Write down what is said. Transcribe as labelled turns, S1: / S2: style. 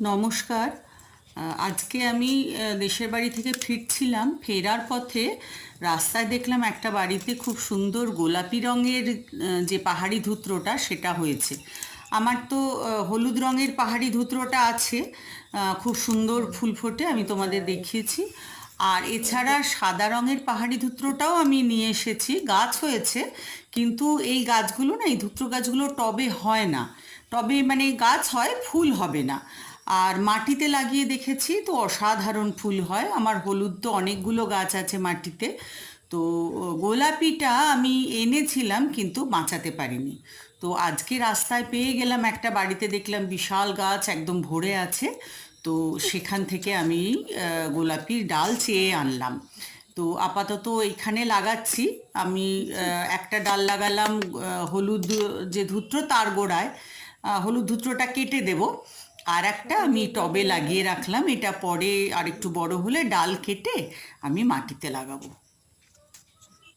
S1: নমস্কার। আজকে আমি দেশের বাড়ি থেকে ফিরছিলাম, ফেরার পথে রাস্তায় দেখলাম একটা বাড়িতে খুব সুন্দর গোলাপি রঙের যে পাহাড়ি ধুত্রটা সেটা হয়েছে। আমার তো হলুদ রঙের পাহাড়ি ধুত্রটা আছে খুব সুন্দর ফুল ফোটে, আমি তোমাদের দেখিয়েছি। আর এছাড়া সাদা রঙের পাহাড়ি ধুত্রটাও আমি নিয়ে এসেছি, গাছ হয়েছে, কিন্তু এই গাছগুলো না, এই ধুত্র গাছগুলো টবে হয় না। টবে মানে গাছ হয়, ফুল হবে না। আর মাটিতে লাগিয়ে দেখেছি, তো অসাধারণ ফুল হয়। আমার হলুদ তো অনেকগুলো গাছ আছে মাটিতে। তো গোলাপিটা আমি এনেছিলাম কিন্তু বাঁচাতে পারিনি। তো আজকে রাস্তায় পেয়ে গেলাম একটা, বাড়িতে দেখলাম বিশাল গাছ একদম ভরে আছে। তো সেখান থেকে আমি গোলাপির ডাল চেয়ে আনলাম। তো আপাতত এখানে লাগাচ্ছি। আমি একটা ডাল লাগালাম হলুদ যে ধূত্র তার গোড়ায় হলুদ ধূত্রটা কেটে দেব। আর একটা আমি টবে লাগিয়ে রাখলাম, এটা পরে আর একটু বড় হলে ডাল কেটে আমি মাটিতে লাগাবো।